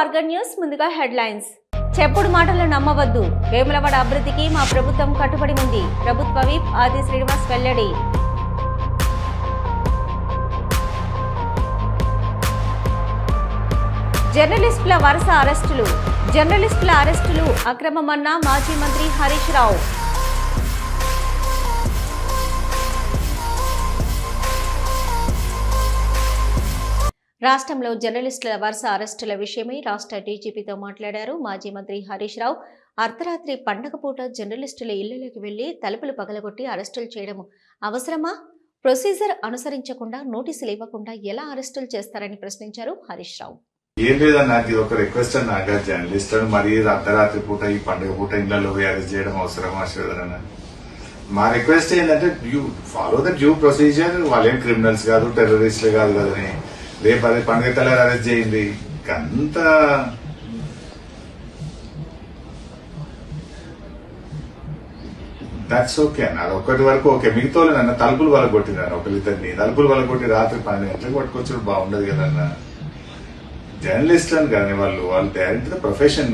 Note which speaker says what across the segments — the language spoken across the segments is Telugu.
Speaker 1: ఆర్గన్ న్యూస్ ముందుగా హెడ్లైన్స్. చెప్పుడు మాటలు నమ్మవద్దు. వేములవాడ అభివృద్ధికి మా ప్రభుత్వం కట్టుబడి ఉంది. ప్రభుత్వ విప్ ఆది శ్రీనివాస్ వెల్లడి. జర్నలిస్టుల వరుస అరెస్టులు. జర్నలిస్టుల అరెస్టులు అక్రమమన్న మాజీ మంత్రి హరీష్ రావు. రాష్ట్రంలో జర్నలిస్టుల వరుస అరెస్టుల విషయమై రాష్ట్ర డీజీపీతో మాట్లాడారు మాజీ మంత్రి హరీష్ రావు. అర్ధరాత్రి పండగ పూట జర్నలిస్టుల ఇళ్ళలోకి వెళ్ళి తలుపులు పగలగొట్టి అరెస్టులు చేయడం అవసరమా? ప్రొసీజర్ అనుసరించకుండా నోటీసులు ఇవ్వకుండా ఎలా అరెస్టులు చేస్తారని ప్రశ్నించారు హరీష్ రావు.
Speaker 2: ఏం లేదా నాకు ఇది ఒక రిక్వెస్ట్ అన్న నాకు జర్నలిస్ట్ అని మరి అర్ధరాత్రి పూట ఈ పండుగ పూట ఇళ్ళలో అరెస్ట్ చేయడం అవసరమా శ్రీధర్ మా రిక్వెస్ట్ ఏంటంటే due follow the due procedure వాళ్ళేం క్రిమినల్స్ కాదు టెర్రరిస్టులు కాదు కదని. రేపు అదే పండుగ తెల్లారి అరెస్ట్ చేయండి. అంత దట్స్ ఓకే అన్న. అది ఒకటి వరకు ఓకే మిగతా నన్ను తలుపులు వాళ్ళ కొట్టినారు ఒకరిద్దరిని తలుపులు వాళ్ళ కొట్టి రాత్రి పన్నెండు గంటలకు పట్టుకొచ్చాడు. బాగుండదు కదన్నా జర్నలిస్ట్ అని కానీ వాళ్ళు. వాళ్ళు డైరెక్ట్ ప్రొఫెషన్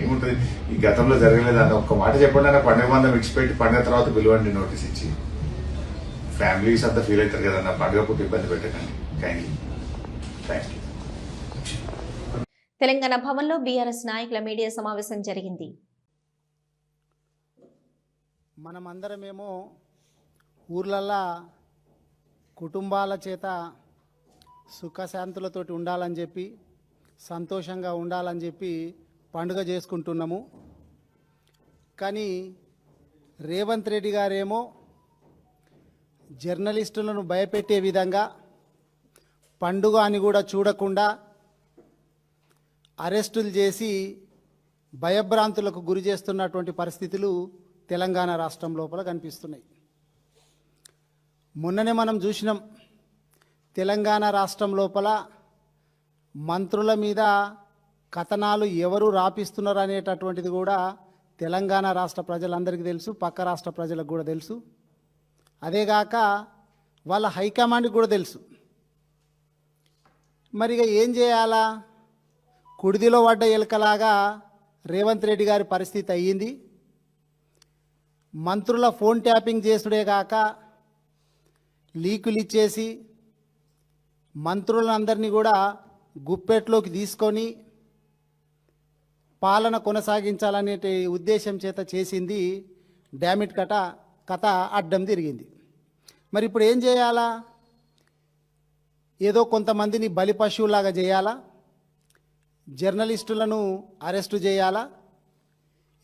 Speaker 2: ఏముంటది? ఈ గతంలో జరగలేదు అన్న. ఒక్క మాట చెప్పండి అన్న. పండుగ మందం ఇచ్చిపెట్టి పండుగ తర్వాత పిలువండి నోటీస్ ఇచ్చి. ఫ్యామిలీస్ అంతా ఫీల్ అవుతారు కదన్న పండుగ పుట్టి ఇబ్బంది పెట్టకండి. కైండ్లీ థ్యాంక్ యూ
Speaker 1: తెలంగాణ భవన్లో బీఆర్ఎస్ నాయకుల మీడియా సమావేశం జరిగింది.
Speaker 3: మనమందరమేమో ఊర్లల్లా కుటుంబాల చేత సుఖశాంతులతోటి ఉండాలని చెప్పి సంతోషంగా ఉండాలని చెప్పి పండుగ చేసుకుంటున్నాము. కానీ రేవంత్ రెడ్డి గారేమో జర్నలిస్టులను భయపెట్టే విధంగా పండుగ అని కూడా చూడకుండా అరెస్టులు చేసి భయభ్రాంతులకు గురి చేస్తున్నటువంటి పరిస్థితులు తెలంగాణ రాష్ట్రం లోపల కనిపిస్తున్నాయి. మొన్ననే మనం చూసినాం తెలంగాణ రాష్ట్రం లోపల మంత్రుల మీద కథనాలు ఎవరు రాపిస్తున్నారు అనేటటువంటిది కూడా తెలంగాణ రాష్ట్ర ప్రజలందరికీ తెలుసు పక్క రాష్ట్ర ప్రజలకు కూడా తెలుసు. అదేగాక వాళ్ళ హైకమాండ్కి కూడా తెలుసు. మరి ఇక ఏం చేయాలా? కుడిదిలో పడ్డ ఎలుకలాగా రేవంత్ రెడ్డి గారి పరిస్థితి అయ్యింది. మంత్రుల ఫోన్ ట్యాపింగ్ చేసుడే కాక లీకులు ఇచ్చేసి మంత్రులందరినీ కూడా గుప్పెట్లోకి తీసుకొని పాలన కొనసాగించాలనే ఉద్దేశం చేత చేసింది డ్యామిట్ కట కథ అడ్డం తిరిగింది. మరి ఇప్పుడు ఏం చేయాలా? ఏదో కొంతమందిని బలి పశువులాగా చేయాలా? జర్నలిస్టులను అరెస్టు చేయాలా?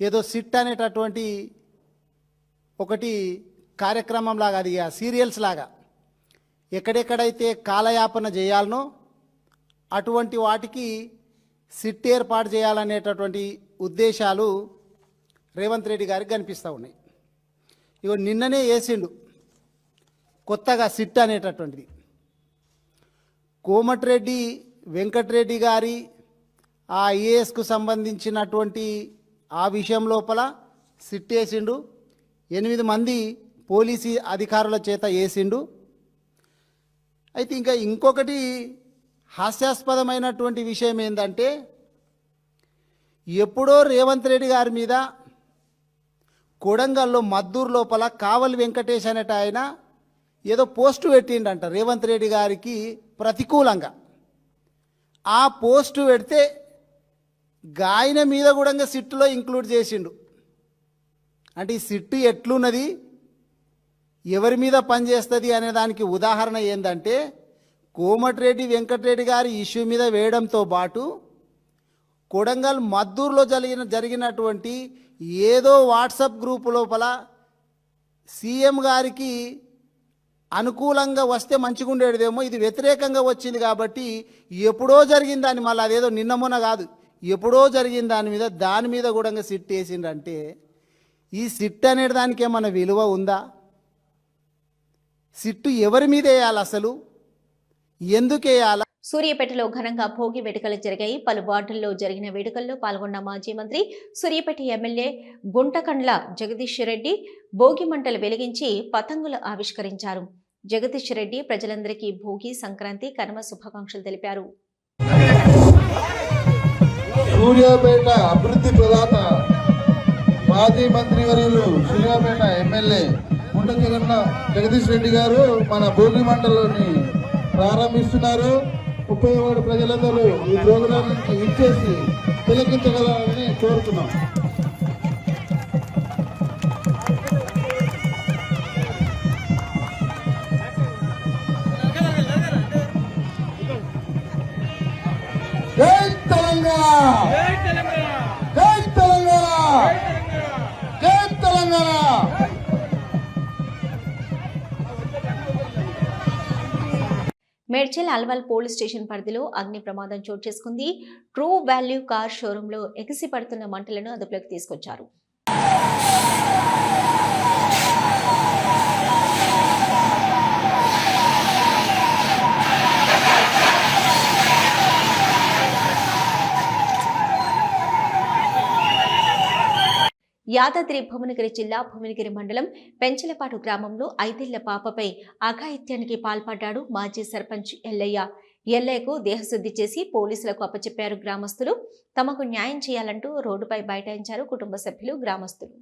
Speaker 3: ఏదో సిట్ అనేటటువంటి ఒకటి కార్యక్రమం లాగా అది సీరియల్స్ లాగా ఎక్కడెక్కడైతే కాలయాపన చేయాలనో అటువంటి వాటికి సిట్ ఏర్పాటు చేయాలనేటటువంటి ఉద్దేశాలు రేవంత్ రెడ్డి గారికి కనిపిస్తూ ఉన్నాయి. ఇగో నిన్ననే వేసిండు కొత్తగా సిట్ అనేటటువంటిది. కోమటిరెడ్డి వెంకటరెడ్డి గారి ఆ ఐఏఎస్కు సంబంధించినటువంటి ఆ విషయం లోపల సిట్ వేసిండు ఎనిమిది మంది పోలీసు అధికారుల చేత వేసిండు అయితే ఇంకా ఇంకొకటి హాస్యాస్పదమైనటువంటి విషయం ఏంటంటే ఎప్పుడో రేవంత్ రెడ్డి గారి మీద కొడంగల్లో మద్దూరు లోపల కావలి వెంకటేష్ అనేట ఆయన ఏదో పోస్టు పెట్టిండంట రేవంత్ రెడ్డి గారికి. ప్రతికూలంగా. ఆ పోస్టు పెడితే గాయన మీద కూడా సిట్టులో ఇంక్లూడ్ చేసిండు. అంటే ఈ సిట్టు ఎట్లున్నది? ఎవరి మీద పనిచేస్తుంది అనే దానికి ఉదాహరణ ఏంటంటే కోమటిరెడ్డి వెంకటరెడ్డి గారి ఇష్యూ మీద వేయడంతో పాటు కొడంగల్ మద్దూరులో జరిగిన జరిగినటువంటి ఏదో వాట్సాప్ గ్రూప్ లోపల సీఎం గారికి అనుకూలంగా వస్తే మంచిగా ఉండేదేమో ఇది వ్యతిరేకంగా వచ్చింది కాబట్టి ఎప్పుడో జరిగిన దాన్ని మళ్ళీ అదేదో నిన్నమున కాదు ఎప్పుడో జరిగిన దాని మీద దాని మీద కూడా సిట్ వేసిండంటే ఈ సిట్ అనే దానికి ఏమన్నా విలువ ఉందా? సిట్టు ఎవరి మీద వేయాలి అసలు? ఎందుకు వేయాలా?
Speaker 1: సూర్యాపేటలో ఘనంగా భోగి వేడుకలు జరిగాయి. పలు వార్డుల్లో జరిగిన వేడుకల్లో పాల్గొన్న మాజీ మంత్రి సూర్యాపేట ఎమ్మెల్యే గుంటకండ్ల జగదీష్ రెడ్డి భోగి మంటలు వెలిగించి పతంగులు ఆవిష్కరించారు. జగదీష్ రెడ్డి ప్రజలందరికీ భోగి సంక్రాంతి కనుమ శుభాకాంక్షలు తెలిపారు.
Speaker 4: సూర్యాపేట అభివృద్ధి ప్రదాత మాజీ మంత్రి వర్యులు సూర్యాపేట ఎమ్మెల్యే ముండ జగన్న జగదీష్ రెడ్డి గారు మన భూమి మండలిని ప్రారంభిస్తున్నారు. ముప్పై ప్రజలందరూ ఈ ప్రోగ్రాంకి ఇచ్చేసి తిలకించగలని కోరుతున్నాం. తెలంగాణ! తెలంగాణ! తెలంగాణ!
Speaker 1: మేడ్చల్ అల్వాల్ పోలీస్ స్టేషన్ పరిధిలో అగ్ని ప్రమాదం చోటు చేసుకుంది. ట్రూ వాల్యూ కార్ షోరూంలో ఎగిసి పడుతున్న మంటలను అదుపులోకి తీసుకొచ్చారు. యాదాద్రి భువనగిరి జిల్లా భువనగిరి మండలం పెంచలపాటు గ్రామంలో ఐదేళ్ళ పాపపై అఘాయిత్యానికి పాల్పడ్డాడు మాజీ సర్పంచ్ ఎల్లయ్య ఎల్లయ్యకు దేహశుద్ధి చేసి పోలీసులకు అప్పచెప్పారు గ్రామస్తులు తమకు న్యాయం చేయాలంటూ రోడ్డుపై బైఠాయించారు కుటుంబ సభ్యులు గ్రామస్తులు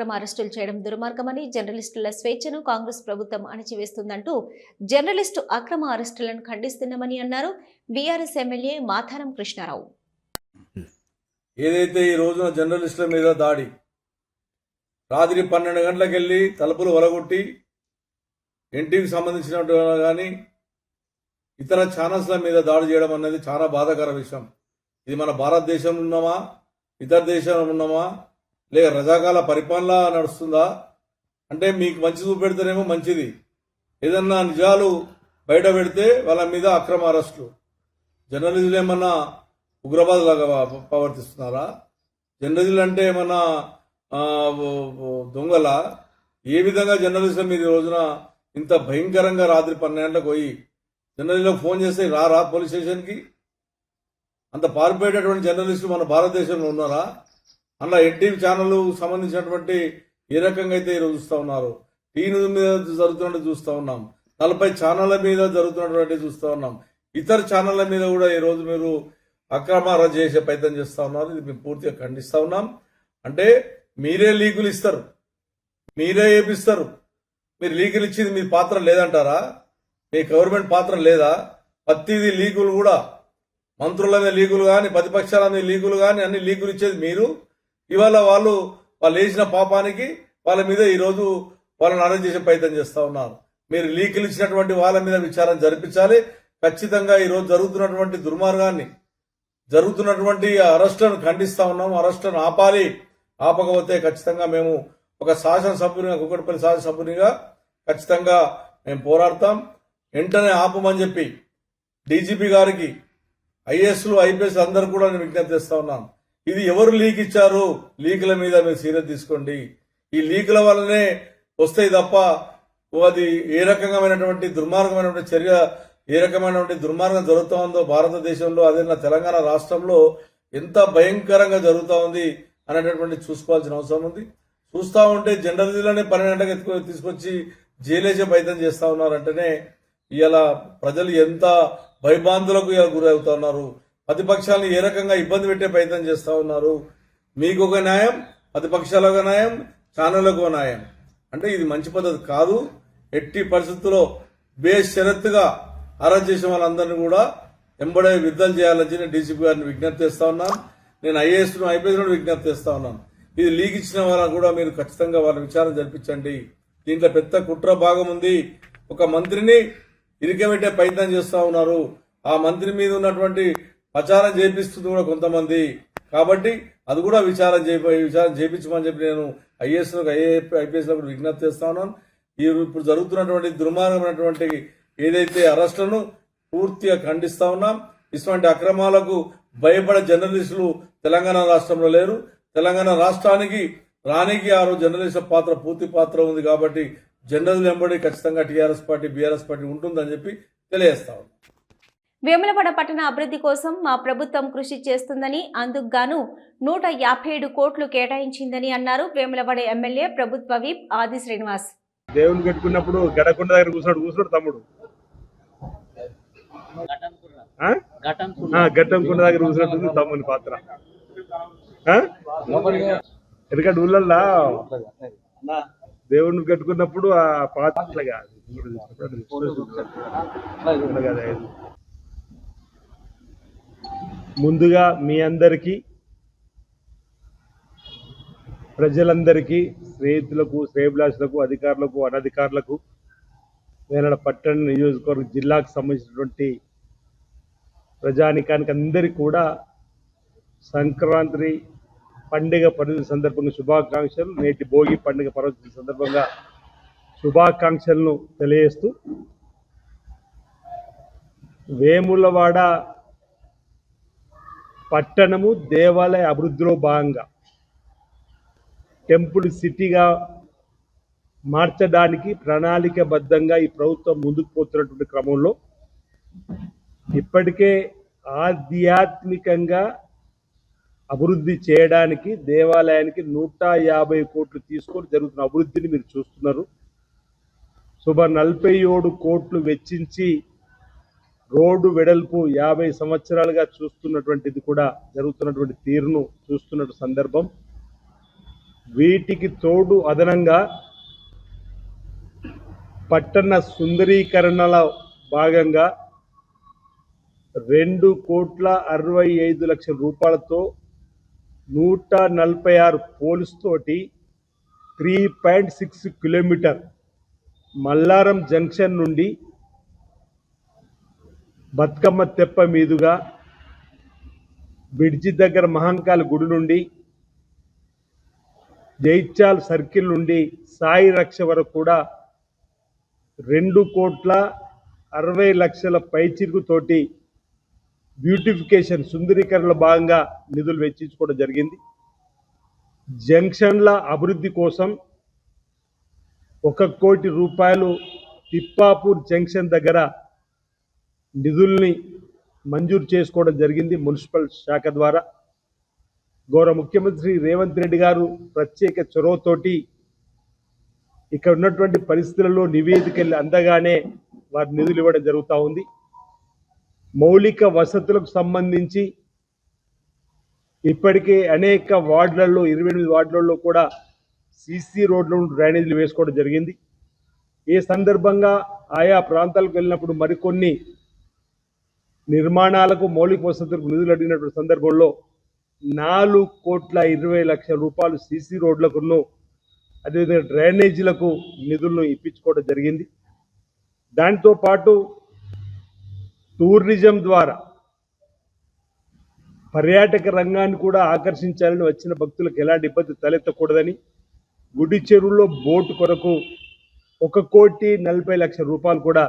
Speaker 1: అక్రమ అరెస్టులు చేయడం దుర్మార్గమని జర్నలిస్టుల స్వేచ్ఛను కాంగ్రెస్ ప్రభుత్వం అణచివేస్తుందంటూ జర్నలిస్టు అక్రమ అరెస్టులను ఖండిస్తున్నామని అన్నారు బీఆర్ఎస్ ఎమ్మెల్యే మాధారం కృష్ణారావు.
Speaker 5: ఏదైతే ఈ రోజున జర్నలిస్టుల మీద దాడి రాత్రి పన్నెండు గంటలకు వెళ్ళి తలుపులు వలగొట్టి ఎన్టీవీకి సంబంధించినట్టు కానీ ఇతర ఛానల్స్ల మీద దాడి చేయడం అనేది చాలా బాధాకర విషయం. ఇది మన భారతదేశంలో ఉన్నామా ఇతర దేశంలో ఉన్నామా లేక రజాకాల పరిపాలన నడుస్తుందా? అంటే మీకు మంచి చూపెడితేనేమో మంచిది. ఏదన్నా నిజాలు బయట పెడితే వాళ్ళ మీద అక్రమ అరెస్టులు. జర్నలిజం ఏమన్నా ఉగ్రవాదు లాగా ప్రవర్తిస్తున్నారా? జర్నలిజం అంటే ఏమన్నా దొంగల? ఏ విధంగా జర్నలిస్టుల మీద ఈ రోజున ఇంత భయంకరంగా రాత్రి పన్నెండులకు పోయి జర్నలిస్టులకు ఫోన్ చేస్తే రారా పోలీస్ స్టేషన్కి? అంత పారిపోయేటటువంటి జర్నలిస్టులు మన భారతదేశంలో ఉన్నారా? అలా ఎన్టీవీ ఛానల్ సంబంధించినటువంటి ఏ రకంగా అయితే ఈరోజు చూస్తూ ఉన్నారు టీవీ మీద జరుగుతున్నట్టు చూస్తూ ఉన్నాం. నలభై ఛానళ్ళ మీద జరుగుతున్నటువంటి చూస్తూ ఉన్నాం. ఇతర ఛానళ్ళ మీద కూడా ఈ రోజు మీరు అక్రమ అరెస్ట్ చేసే ప్రయత్నం చేస్తూ ఉన్నారు. ఇది మేము పూర్తిగా ఖండిస్తూ ఉన్నాం. అంటే మీరే లీకులు ఇస్తారు. మీరే ఏపిస్తారు. మీరు లీకులు ఇచ్చేది మీ పాత్ర లేదంటారా? మీ గవర్నమెంట్ పాత్ర లేదా? ప్రతిదీ లీకులు కూడా. మంత్రుల మీద లీకులు కానీ ప్రతిపక్షాల మీద లీకులు కానీ అన్ని లీకులు ఇచ్చేది మీరు. ఇవాళ వాళ్ళు వాళ్ళు వేసిన పాపానికి వాళ్ళ మీద ఈరోజు వాళ్ళని అరెస్ట్ చేసే ప్రయత్నం చేస్తూ ఉన్నారు. మీరు లీకులు ఇచ్చినటువంటి వాళ్ళ మీద విచారణ జరిపించాలి. ఖచ్చితంగా ఈరోజు జరుగుతున్నటువంటి దుర్మార్గాన్ని జరుగుతున్నటువంటి అరెస్టులను ఖండిస్తూ ఉన్నాము. అరెస్టులను ఆపాలి. ఆపకపోతే ఖచ్చితంగా మేము ఒక శాసనసభ్యునిగా కుక్కటిపల్లి శాసనసభ్యునిగా ఖచ్చితంగా మేము పోరాడతాం. వెంటనే ఆపమని చెప్పి డీజీపీ గారికి ఐఏఎస్లు ఐపీఎస్ అందరు కూడా నేను విజ్ఞప్తి చేస్తా ఉన్నాను. ఇది ఎవరు లీక్ ఇచ్చారు? లీకుల మీద మీరు సీరియస్ తీసుకోండి. ఈ లీకుల వల్లనే వస్తాయి తప్ప అది ఏ రకమైనటువంటి దుర్మార్గమైనటువంటి చర్య ఏ రకమైనటువంటి దుర్మార్గం జరుగుతూ ఉందో భారతదేశంలో అదే నా తెలంగాణ రాష్ట్రంలో ఎంత భయంకరంగా జరుగుతూ ఉంది అనేటటువంటి చూసుకోవాల్సిన అవసరం ఉంది. చూస్తా ఉంటే జనరల్లోనే పన్నెండు గంటలకు తీసుకొచ్చి జైలేసే ప్రయత్నం చేస్తూ ఉన్నారంటేనే ఇలా ప్రజలు ఎంత భయభాంతులకు ఇలా గురవుతా ఉన్నారు. ప్రతిపక్షాలను ఏ రకంగా ఇబ్బంది పెట్టే ప్రయత్నం చేస్తూ ఉన్నారు? మీకు ఒక న్యాయం ప్రతిపక్షాలకు ఒక న్యాయం ఛానళ్ళకు ఒక న్యాయం. అంటే ఇది మంచి పద్ధతి కాదు. ఎట్టి పరిస్థితుల్లో బేషరత్తుగా అరెస్ట్ చేసిన వాళ్ళందరినీ కూడా ఎంబడే విడుదల చేయాలని డీసీపీ గారిని విజ్ఞప్తి చేస్తా ఉన్నాను నేను ఐఏఎస్ ఐపీఎస్ విజ్ఞప్తి చేస్తా ఉన్నాను ఇది లీక్ ఇచ్చిన వాళ్ళని కూడా మీరు ఖచ్చితంగా వాళ్ళ విచారణ జరిపించండి. దీంట్లో పెద్ద కుట్ర భాగం ఉంది. ఒక మంత్రిని ఇరికబెట్టే ప్రయత్నం చేస్తూ ఉన్నారు. ఆ మంత్రి మీద ఉన్నటువంటి ప్రచారం చేపిస్తుంది కూడా కొంతమంది. కాబట్టి అది కూడా విచారం చేప విచారం చేపించమని చెప్పి నేను ఐఏఎస్ ఐపీఎస్ కూడా విజ్ఞప్తి చేస్తా ఉన్నాను. ఈ ఇప్పుడు జరుగుతున్నటువంటి దుర్మార్గమైనటువంటి ఏదైతే అరెస్టులను పూర్తిగా ఖండిస్తా ఉన్నాం. ఇటువంటి అక్రమాలకు భయపడే జర్నలిస్టులు తెలంగాణ రాష్ట్రంలో లేరు. తెలంగాణ రాష్ట్రానికి రానికి ఆ జర్నలిస్ట్ జర్నలిస్టుల పాత్ర పూర్తి పాత్ర ఉంది కాబట్టి జర్నలిజం ఎంబడి ఖచ్చితంగా టీఆర్ఎస్ పార్టీ బీఆర్ఎస్ పార్టీ ఉంటుందని చెప్పి తెలియజేస్తా
Speaker 1: వేములవాడ పట్టణ అభివృద్ధి కోసం మా ప్రభుత్వం కృషి చేస్తుందని అందుకు గాను నూట యాభై ఏడు కోట్లు కేటాయించిందని అన్నారు వేములవాడ ఎమ్మెల్యే ప్రభుత్వ విప్ ఆది శ్రీనివాస్.
Speaker 6: దేవుని పెట్టుకున్నప్పుడు గడకొండ దగ్గర కూర్చున్నాడు కూర్చున్నాడు తమ్ముడు. గట్టంకుండ దగ్గర కూర్చున్నట్టుంది తమ్ముని పాత్ర? ఎందుకంటే ఊళ్ళల్లా దేవుని కట్టుకున్నప్పుడు ఆ పాత్ర అట్లా కాదు అట్లా కాదు అది. ముందుగా మీ అందరికీ ప్రజలందరికీ స్నేహితులకు శ్రేయభిలాషులకు అధికారులకు అనధికారులకు వేనాడ పట్టణ నియోజకవర్గ జిల్లాకు సంబంధించినటువంటి ప్రజానికానికి అందరికీ కూడా సంక్రాంతి పండుగ పర్వదిన సందర్భంగా శుభాకాంక్షలు నేటి భోగి పండుగ పర్వదిన సందర్భంగా శుభాకాంక్షలను తెలియజేస్తూ వేములవాడ పట్టణము దేవాలయ అభివృద్ధిలో భాగంగా టెంపుల్ సిటీగా మార్చడానికి ప్రణాళికబద్ధంగా ఈ ప్రభుత్వం ముందుకు పోతున్నటువంటి క్రమంలో ఇప్పటికే ఆధ్యాత్మికంగా అభివృద్ధి చేయడానికి దేవాలయానికి నూట యాభై కోట్లు తీసుకొని జరుగుతున్న అభివృద్ధిని మీరు చూస్తున్నారు. సుమారు నలభై ఏడు కోట్లు వెచ్చించి రోడ్డు వెడల్పు యాభై సంవత్సరాలుగా చూస్తున్నటువంటిది కూడా జరుగుతున్నటువంటి తీరును చూస్తున్న సందర్భం. వీటికి తోడు అదనంగా పట్టణ సుందరీకరణలో భాగంగా రెండు కోట్ల అరవై ఐదు లక్షల రూపాయలతో నూట నలభై ఆరు పోల్స్ తోటి three point six kilometer Mallaram junction నుండి బతుకమ్మ తెప్ప మీదుగా బ్రిడ్జి దగ్గర మహంకాళ గుడి నుండి జైత్యాల్ సర్కిల్ నుండి సాయి రక్ష వరకు కూడా రెండు కోట్ల అరవై లక్షల పైచిరుకుతోటి బ్యూటిఫికేషన్ సుందరీకరణలో భాగంగా నిధులు వెచ్చించుకోవడం జరిగింది. జంక్షన్ల అభివృద్ధి కోసం ఒక కోటి రూపాయలు తిప్పాపూర్ జంక్షన్ దగ్గర నిధుల్ని మంజూరు చేసుకోవడం జరిగింది మున్సిపల్ శాఖ ద్వారా. గౌరవ ముఖ్యమంత్రి రేవంత్ రెడ్డి గారు ప్రత్యేక చొరవతోటి ఇక్కడ ఉన్నటువంటి పరిస్థితులలో నివేదికలు అందగానే వారి నిధులు ఇవ్వడం జరుగుతూ ఉంది. మౌలిక వసతులకు సంబంధించి ఇప్పటికే అనేక వార్డులలో ఇరవై ఎనిమిది వార్డులలో కూడా సీసీ రోడ్లను డ్రైనేజీలు వేసుకోవడం జరిగింది. ఈ సందర్భంగా ఆయా ప్రాంతాలకు వెళ్ళినప్పుడు మరికొన్ని నిర్మాణాలకు మౌలిక వసతులకు నిధులు అడిగినటువంటి సందర్భంలో నాలుగు కోట్ల ఇరవై లక్షల రూపాయలు సీసీ రోడ్లకును అదేవిధంగా డ్రైనేజీలకు నిధులను ఇప్పించుకోవడం జరిగింది. దాంతో పాటు టూరిజం ద్వారా పర్యాటక రంగాన్ని కూడా ఆకర్షించాలని వచ్చిన భక్తులకు ఎలాంటి ఇబ్బంది తలెత్తకూడదని గుడి చెరువులో బోటు కొరకు ఒక కోటి నలభై లక్షల రూపాయలు కూడా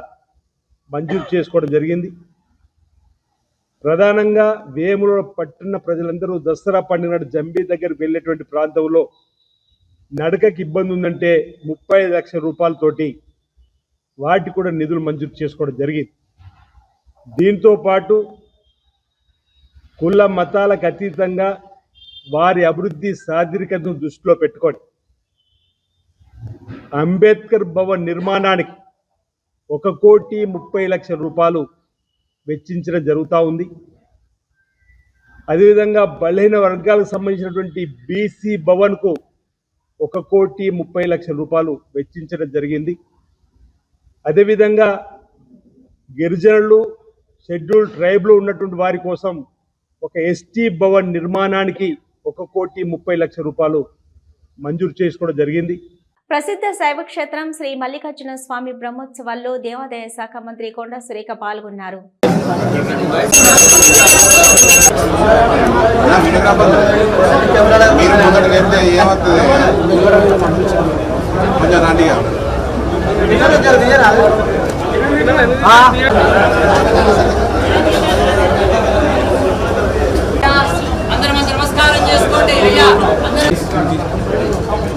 Speaker 6: మంజూరు చేసుకోవడం జరిగింది. ప్రధానంగా వేముల పట్టణ ప్రజలందరూ దసరా పండుగ నాడు జంబీ దగ్గరికి వెళ్ళేటువంటి ప్రాంతంలో నడకకి ఇబ్బంది ఉందంటే ముప్పై ఐదు లక్షల రూపాయలతోటి వాటి కూడా నిధులు మంజూరు చేసుకోవడం జరిగింది. దీంతో పాటు కుల మతాలకు అతీతంగా వారి అభివృద్ధి సాధిరికతను దృష్టిలో పెట్టుకొని అంబేద్కర్ భవన్ నిర్మాణానికి ఒక కోటి ముప్పై లక్షల రూపాయలు వెచ్చించడం జరుగుతూ ఉంది. అదేవిధంగా బలహీన వర్గాలకు సంబంధించినటువంటి బీసీ భవన్కు ఒక కోటి ముప్పై లక్షల రూపాయలు వెచ్చించడం జరిగింది. అదేవిధంగా గిరిజనులు షెడ్యూల్ ట్రైబ్లో ఉన్నటువంటి వారి కోసం ఒక ఎస్టీ భవన్ నిర్మాణానికి ఒక కోటి ముప్పై లక్షల రూపాయలు మంజూరు చేసుకోవడం జరిగింది.
Speaker 1: ప్రసిద్ధ శైవ క్షేత్రం శ్రీ మల్లికార్జున స్వామి బ్రహ్మోత్సవాల్లో దేవాదాయ శాఖ మంత్రి కొండ సురేఖ పాల్గొన్నారు.
Speaker 7: కొంచెం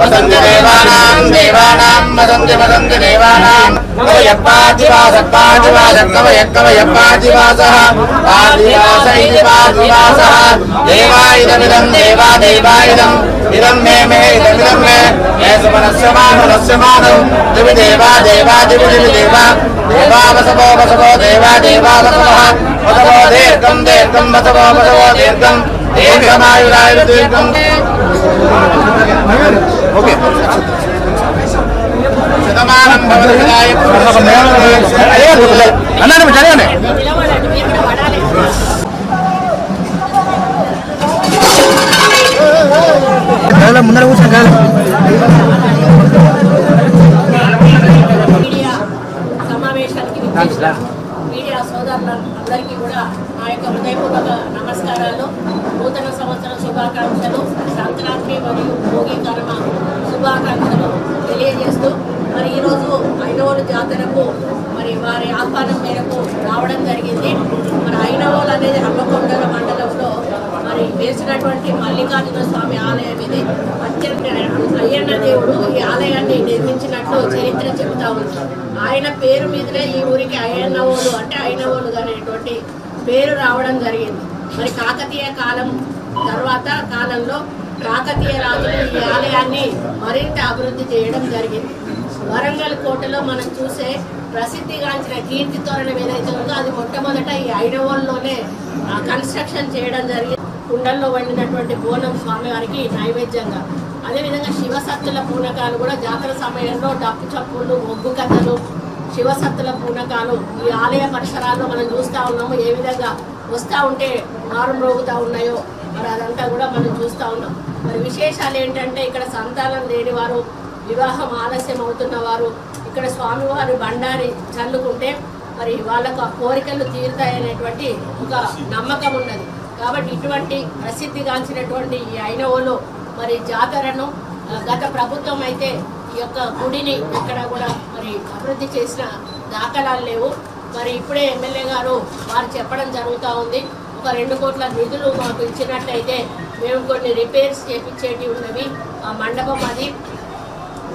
Speaker 7: వసంతి దేవానాం దేవానాం వసంతి వసంతి దేవానాం దేవాయుధమిదం దేవా దేవాయుధం ఇదం మే మే ఇదమిదం మే మే సుమనస్యమాను నస్యమాను దివి దేవా దేవా దివి దివి దేవా దేవా వసవో వసవో దేవా దేవా వసవః వసవో దీర్ఘం దీర్ఘం వసవో వసవో దీర్ఘం ఓకే. శతమానం అన్నాను
Speaker 8: పడాలి
Speaker 7: ముందర కూర్చొని
Speaker 8: మీడియా సమావేశానికి విచ్చేసిన మీడియా సోదరులందరికీ కూడా నా యొక్క హృదయపూర్వక నమస్కారాలు. నూతన సంవత్సర శుభాకాంక్షలు సంక్రాంతి మరియు భోగి కర్మ శుభాకాంక్షలు తెలియజేస్తూ మరి ఈరోజు ఐనవోలు జాతరకు మరి వారి ఆహ్వానం మేరకు రావడం జరిగింది. మరి ఐనవోలు అనేది హమ్మకొండల మండలంలో మరి వేసినటువంటి మల్లికార్జున స్వామి ఆలయం ఇది. అత్యంత అయ్యన్న దేవుడు ఈ ఆలయాన్ని నిర్మించినట్లు చరిత్ర చెబుతా ఉంది. ఆయన పేరు మీదనే ఈ ఊరికి అయ్యన్నవోలు అంటే అయినవోలు అనేటువంటి పేరు రావడం జరిగింది. మరి కాకతీయ కాలం తర్వాత కాలంలో కాకతీయ రాజులు ఈ ఆలయాన్ని మరింత అభివృద్ధి చేయడం జరిగింది. వరంగల్ కోటలో మనం చూసే ప్రసిద్ధిగాంచిన కీర్తి తోరణం ఏదైతే ఉందో అది మొట్టమొదట ఈ ఐడవోల్లోనే కన్స్ట్రక్షన్ చేయడం జరిగింది. కుండల్లో వండినటువంటి బోనం స్వామివారికి నైవేద్యంగా. అదేవిధంగా శివసత్తుల పూనకాలు కూడా జాతర సమయంలో డప్పు చప్పుళ్ళు ఒగ్గు కథలు శివసత్తుల పూనకాలు ఈ ఆలయ పరిసరాల్లో మనం చూస్తూ ఉన్నాము. ఏ విధంగా వస్తూ ఉంటే మారం రోగుతూ ఉన్నాయో మరి అదంతా కూడా మనం చూస్తూ ఉన్నాం. మరి విశేషాలు ఏంటంటే ఇక్కడ సంతానం లేని వారు వివాహం ఆలస్యం అవుతున్న వారు ఇక్కడ స్వామివారి బండారి చల్లుకుంటే మరి వాళ్ళకు ఆ కోరికలు తీరుతాయనేటువంటి ఒక నమ్మకం ఉన్నది. కాబట్టి ఇటువంటి ప్రసిద్ధిగాంచినటువంటి ఈ ఐనవోలో మరి జాతరను గత ప్రభుత్వం అయితే ఈ యొక్క గుడిని ఎక్కడ కూడా మరి అభివృద్ధి చేసిన దాఖలాలు లేవు. మరి ఇప్పుడే ఎమ్మెల్యే గారు వారు చెప్పడం జరుగుతూ ఉంది. ఒక రెండు కోట్ల నిధులు మాకు ఇచ్చినట్లయితే మేము కొన్ని రిపేర్స్ చేపించేటివి ఉన్నవి ఆ మండపం అది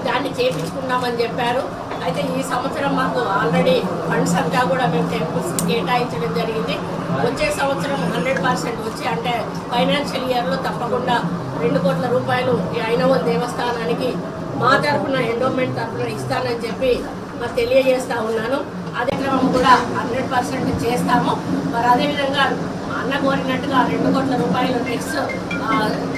Speaker 8: దాన్ని చేపించుకున్నామని చెప్పారు. అయితే ఈ సంవత్సరం మాకు ఆల్రెడీ ఫండ్స్ అంతా కూడా మేము టెంపుల్స్ కేటాయించడం జరిగింది. వచ్చే సంవత్సరం హండ్రెడ్ పర్సెంట్ వచ్చి అంటే ఫైనాన్షియల్ ఇయర్లో తప్పకుండా రెండు కోట్ల రూపాయలు ఈ ఐనవల్ దేవస్థానానికి మా తరఫున ఎండోమెంట్ తరఫున ఇస్తానని చెప్పి మరి తెలియజేస్తా ఉన్నాను. అదే క్రమం కూడా హండ్రెడ్ పర్సెంట్ చేస్తాము. మరి అదేవిధంగా అన్న కోరినట్టుగా రెండు కోట్ల రూపాయలు నెక్స్ట్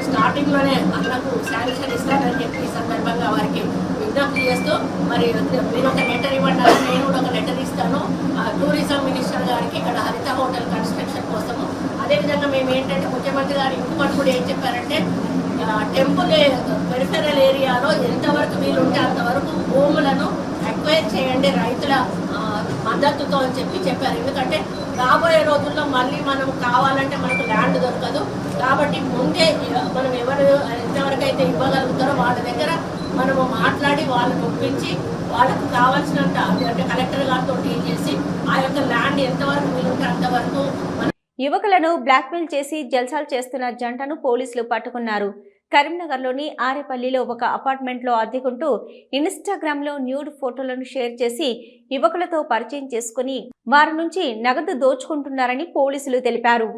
Speaker 8: స్టార్టింగ్లోనే అన్నకు శాంక్షన్ ఇస్తానని చెప్పి ఈ సందర్భంగా వారికి విజ్ఞప్తి చేస్తూ మరి మీరు ఒక లెటర్ ఇవ్వండి నేను కూడా ఒక లెటర్ ఇస్తాను. ఆ, టూరిజం మినిస్టర్ గారికి ఇక్కడ హరిత హోటల్ కన్స్ట్రక్షన్ కోసము. అదేవిధంగా మేము ఏంటంటే ముఖ్యమంత్రి గారు ఇంకొకటి కూడా ఏం చెప్పారంటే టెంపుల్ పెరిఫెరల్ ఏరియాలో ఎంతవరకు వీలుంటే అంతవరకు భూములను అక్వైర్ చేయండి రైతుల మద్దతుతో అని చెప్పి చెప్పారు. ఎందుకంటే రాబోయే రోజుల్లో మళ్ళీ మనం కావాలంటే మనకు ల్యాండ్ దొరకదు. కాబట్టి ముందే మనం ఎవరు ఎంతవరకు అయితే ఇవ్వగలుగుతారో వాళ్ళ దగ్గర మనము మాట్లాడి వాళ్ళని ఒప్పించి వాళ్ళకు కావాల్సినంత అంటే కలెక్టర్ గారితో డీల్ చేసి ఆ యొక్క ల్యాండ్ ఎంతవరకు వీలుంటే అంతవరకు
Speaker 1: యువకులను బ్లాక్మెయిల్ చేసి జల్సాలు చేస్తున్న జంటను పోలీసులు పట్టుకున్నారు. కరీంనగర్లోని ఆరేపల్లిలో ఒక అపార్ట్మెంట్లో అద్దెకుంటూ ఇన్స్టాగ్రామ్లో న్యూడ్ ఫోటోలను షేర్ చేసి యువకులతో పరిచయం చేసుకుని వారి నుంచి నగదు దోచుకుంటున్నారని పోలీసులు తెలిపారు.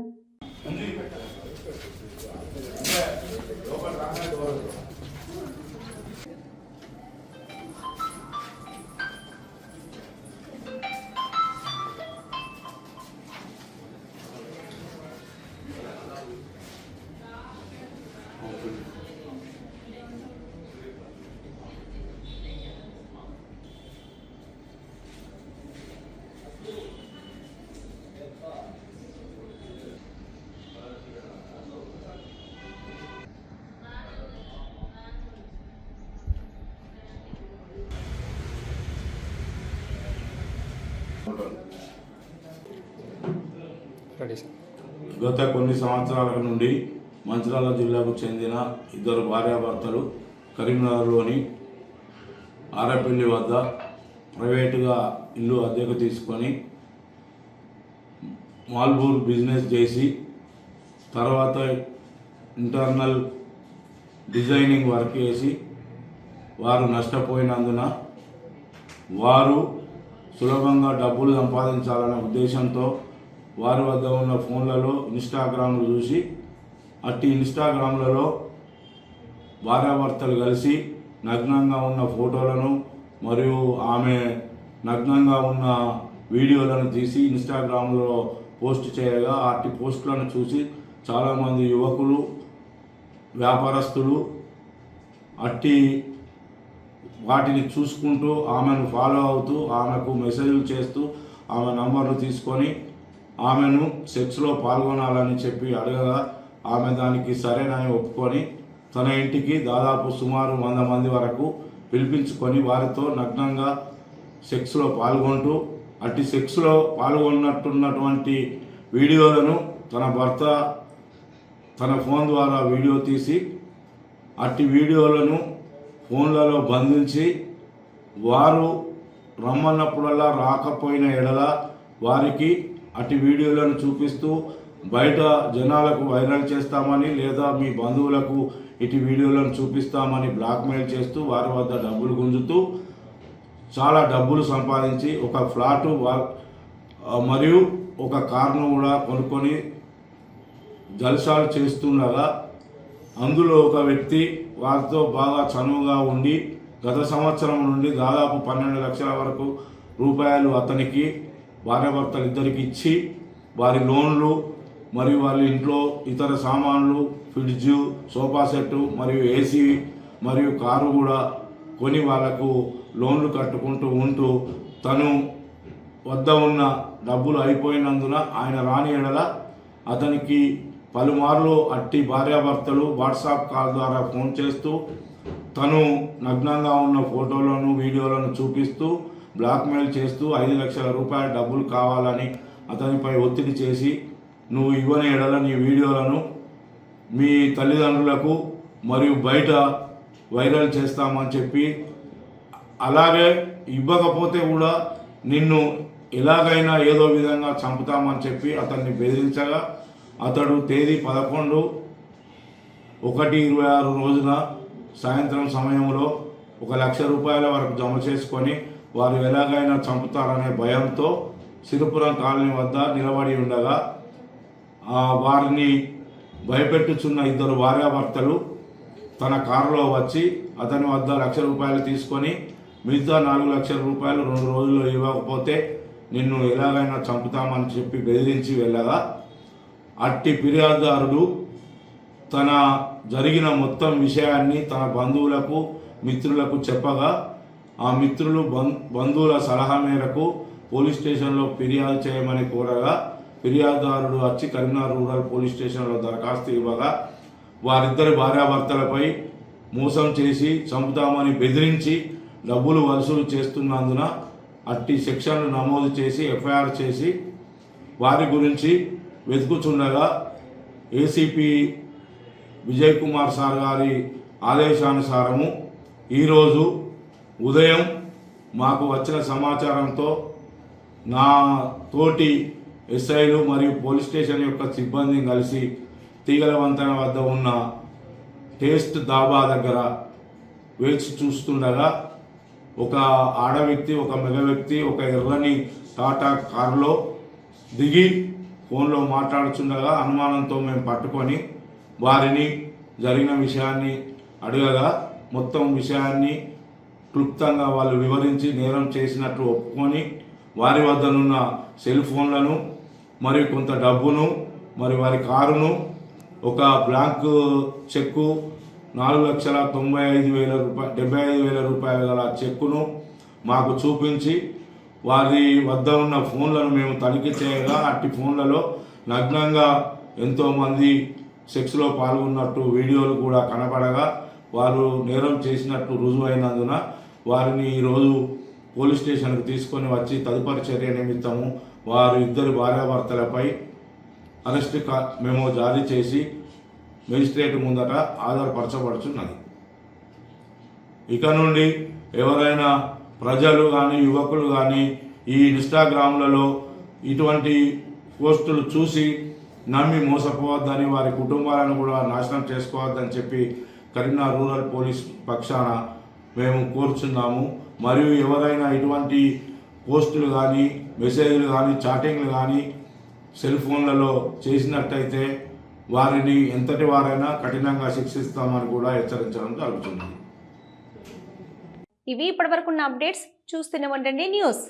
Speaker 9: గత కొన్ని సంవత్సరాల నుండి మంచిరాల జిల్లాకు చెందిన ఇద్దరు భార్యాభర్తలు కరీంనగర్లోని ఆరపల్లి వద్ద ప్రైవేటుగా ఇల్లు అద్దెకు తీసుకొని మాల్బూర్ బిజినెస్ చేసి తర్వాత ఇంటర్నల్ డిజైనింగ్ వర్క్ చేసి వారు నష్టపోయినందున వారు సులభంగా డబ్బులు సంపాదించాలనే ఉద్దేశంతో వారి వద్ద ఉన్న ఫోన్లలో ఇన్స్టాగ్రామ్లు చూసి అట్టి ఇన్స్టాగ్రామ్లలో భార్యాభర్తలు కలిసి నగ్నంగా ఉన్న ఫోటోలను మరియు ఆమె నగ్నంగా ఉన్న వీడియోలను తీసి ఇన్స్టాగ్రామ్లో పోస్ట్ చేయగా అట్టి పోస్టులను చూసి చాలామంది యువకులు వ్యాపారస్తులు అట్టి వాటిని చూసుకుంటూ ఆమెను ఫాలో అవుతూ ఆమెకు మెసేజ్లు చేస్తూ ఆమె నంబర్లు తీసుకొని ఆమెను సెక్స్లో పాల్గొనాలని చెప్పి అడగగా ఆమె దానికి సరేనని ఒప్పుకొని తన ఇంటికి దాదాపు సుమారు వంద మంది వరకు పిలిపించుకొని వారితో నగ్నంగా సెక్స్లో పాల్గొంటూ అట్టి సెక్స్లో పాల్గొన్నట్టున్నటువంటి వీడియోలను తన భర్త తన ఫోన్ ద్వారా వీడియో తీసి అట్టి వీడియోలను ఫోన్లలో బంధించి వారు రమ్మన్నప్పుడల్లా రాకపోయిన ఎడల వారికి అటు వీడియోలను చూపిస్తూ బయట జనాలకు వైరల్ చేస్తామని లేదా మీ బంధువులకు ఇటు వీడియోలను చూపిస్తామని బ్లాక్మెయిల్ చేస్తూ వారి వద్ద డబ్బులు గుంజుతూ చాలా డబ్బులు సంపాదించి ఒక ఫ్లాటు మరియు ఒక కార్ను కూడా కొనుక్కొని జల్సాలు చేస్తుండగా అందులో ఒక వ్యక్తి వారితో బాగా చనువుగా ఉండి గత సంవత్సరం నుండి దాదాపు పన్నెండు లక్షల వరకు రూపాయలు అతనికి భార్యాభర్తలు ఇద్దరికి ఇచ్చి వారి లోన్లు మరియు వాళ్ళ ఇంట్లో ఇతర సామాన్లు ఫ్రిడ్జ్ సోఫా సెట్ మరియు ఏసీ మరియు కారు కూడా కొని వాళ్ళకు లోన్లు కట్టుకుంటూ ఉంటూ తను వద్ద ఉన్న డబ్బులు అయిపోయినందున ఆయన రాని ఎడల అతనికి పలుమార్లు అట్టి భార్యాభర్తలు వాట్సాప్ కాల్ ద్వారా ఫోన్ చేస్తూ తను నగ్నంగా ఉన్న ఫోటోలను వీడియోలను చూపిస్తూ బ్లాక్మెయిల్ చేస్తూ ఐదు లక్షల రూపాయల డబ్బులు కావాలని అతనిపై ఒత్తిడి చేసి నువ్వు ఇవ్వని ఎడల నీ వీడియోలను మీ తల్లిదండ్రులకు మరియు బయట వైరల్ చేస్తామని చెప్పి అలాగే ఇవ్వకపోతే కూడా నిన్ను ఎలాగైనా ఏదో విధంగా చంపుతామని చెప్పి అతన్ని బెదిరించగా అతడు తేదీ పదకొండు ఒకటి ఇరవై ఆరు రోజున సాయంత్రం సమయంలో ఒక లక్ష రూపాయల వరకు జమ చేసుకొని వారు ఎలాగైనా చంపుతారనే భయంతో సిరుపురం కాలనీ వద్ద నిలబడి ఉండగా ఆ వారిని భయపెట్టుచున్న ఇద్దరు భార్యాభర్తలు తన కారులో వచ్చి అతని వద్ద లక్ష రూపాయలు తీసుకొని మిగతా నాలుగు లక్షల రూపాయలు రెండు రోజుల్లో ఇవ్వకపోతే నిన్ను ఎలాగైనా చంపుతామని చెప్పి బెదిరించి వెళ్ళగా అట్టి ఫిర్యాదుదారుడు తన జరిగిన మొత్తం విషయాన్ని తన బంధువులకు మిత్రులకు చెప్పగా ఆ మిత్రులు బం- బంధువుల సలహా మేరకు పోలీస్ స్టేషన్లో ఫిర్యాదు చేయమని కోరగా ఫిర్యాదుదారుడు వచ్చి కరీంనగర్ రూరల్ పోలీస్ స్టేషన్లో దరఖాస్తు ఇవ్వగా వారిద్దరి భార్యాభర్తలపై మోసం చేసి చంపుతామని బెదిరించి డబ్బులు వసూలు చేస్తున్నందున అట్టి సెక్షన్లు నమోదు చేసి ఎఫ్ఐఆర్ చేసి వారి గురించి వెతుకుచుండగా ఏసీపీ విజయ్ కుమార్ సార్ గారి ఆదేశానుసారము ఈరోజు ఉదయం మాకు వచ్చిన సమాచారంతో నా తోటి ఎస్ఐలు మరియు పోలీస్ స్టేషన్ యొక్క సిబ్బందిని కలిసి తీగల వంతెన వద్ద ఉన్న టేస్ట్ దాబా దగ్గర వేచి చూస్తుండగా ఒక ఆడ వ్యక్తి ఒక మగ వ్యక్తి ఒక ఎర్రని టాటా కారులో దిగి ఫోన్లో మాట్లాడుచుండగా అనుమానంతో మేము పట్టుకొని వారిని జరిగిన విషయాన్ని అడగగా మొత్తం విషయాన్ని క్లుప్తంగా వాళ్ళు వివరించి నేరం చేసినట్లు ఒప్పుకొని వారి వద్దనున్న సెల్ ఫోన్లను మరి కొంత డబ్బును మరి వారి కారును ఒక బ్లాంక్ చెక్కు నాలుగు లక్షల తొంభై ఐదు వేల రూపాయ డెబ్బై ఐదు వేల రూపాయల గల చెక్కును మాకు చూపించి వారి వద్ద ఉన్న ఫోన్లను మేము తనిఖీ చేయగా అట్టి ఫోన్లలో నగ్నంగా ఎంతోమంది సెక్స్లో పాల్గొన్నట్టు వీడియోలు కూడా కనపడగా వారు నేరం చేసినట్టు రుజువైనందున వారిని ఈరోజు పోలీస్ స్టేషన్కు తీసుకొని వచ్చి తదుపరి చర్య నిమిత్తము వారు ఇద్దరు భార్యాభర్తలపై అరెస్ట్ కా- మెమో జారీ చేసి మెజిస్ట్రేట్ ముందట ఆధారపరచబడుచున్నది. ఇక నుండి ఎవరైనా ప్రజలు కానీ యువకులు కానీ ఈ ఇన్స్టాగ్రామ్లలో ఇటువంటి పోస్టులు చూసి నమ్మి మోసపోవద్దని వారి కుటుంబాలను కూడా నాశనం చేసుకోవద్దని చెప్పి కరీంనగర్ రూరల్ పోలీస్ పక్షాన మేము కోరుచున్నాము. మరియు ఎవరైనా ఇటువంటి పోస్టులు కానీ మెసేజ్లు కానీ చాటింగ్లు కానీ సెల్ ఫోన్లలో చేసినట్టయితే వారిని ఎంతటి వారైనా కఠినంగా శిక్షిస్తామని కూడా హెచ్చరించడం జరుగుతుంది.
Speaker 1: ఇవి ఇప్పటివరకున్న అప్డేట్స్ చూస్తూనే ఉండండి. న్యూస్.